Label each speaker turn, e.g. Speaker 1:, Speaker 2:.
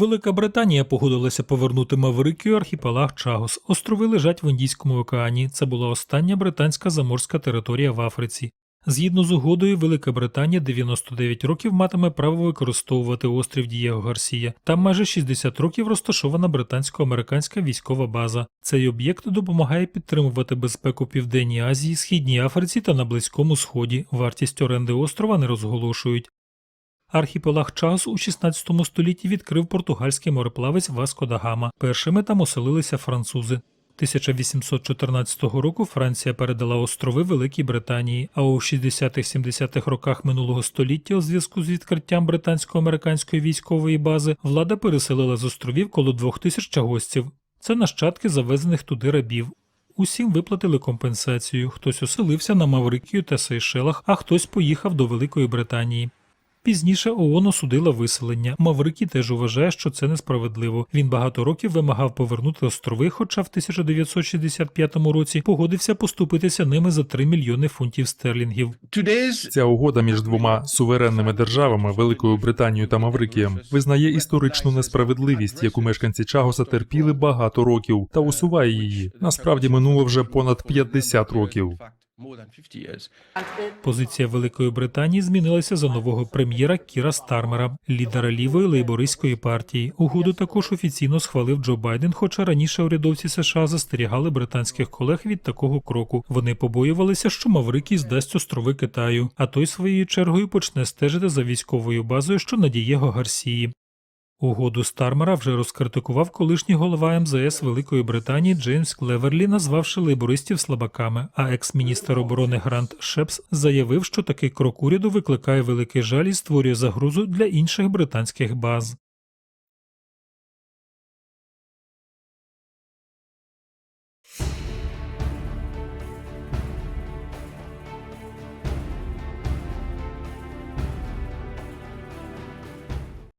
Speaker 1: Велика Британія погодилася повернути Маврикію архіпелаг Чагос. Острови лежать в Індійському океані. Це була остання британська заморська територія в Африці. Згідно з угодою, Велика Британія 99 років матиме право використовувати острів Дієго Гарсія. Там майже 60 років розташована британсько-американська військова база. Цей об'єкт допомагає підтримувати безпеку Південній Азії, Східній Африці та на Близькому Сході. Вартість оренди острова не розголошують. Архіпелаг Чагос у 16 столітті відкрив португальський мореплавець Васко да Гама. Першими там оселилися французи. 1814 року Франція передала острови Великій Британії, а у 60-70-х роках минулого століття у зв'язку з відкриттям британсько-американської військової бази влада переселила з островів коло двох тисяч чагосців. Це нащадки завезених туди рабів. Усім виплатили компенсацію. Хтось оселився на Маврикію та Сейшелах, а хтось поїхав до Великої Британії. Пізніше ООН осудила виселення. Маврикі теж вважає, що це несправедливо. Він багато років вимагав повернути острови, хоча в 1965 році погодився поступитися ними за 3 мільйони фунтів стерлінгів.
Speaker 2: Ця угода між двома суверенними державами Великою Британією та Маврикієм визнає історичну несправедливість, яку мешканці Чагоса терпіли багато років, та усуває її. Насправді минуло вже понад 50 років.
Speaker 3: More than 50 years.
Speaker 1: Позиція Великої Британії змінилася за нового прем'єра Кіра Стармера, лідера лівої лейбористської партії. Угоду також офіційно схвалив Джо Байден, хоча раніше урядовці США застерігали британських колег від такого кроку. Вони побоювалися, що Маврикій здасть острови Китаю, а той своєю чергою почне стежити за військовою базою, що на Дієго Гарсії. Угоду Стармера вже розкритикував колишній голова МЗС Великої Британії Джеймс Клеверлі, назвавши лейбористів слабаками. А екс-міністр оборони Грант Шепс заявив, що такий крок уряду викликає великий жаль і створює загрозу для інших британських баз.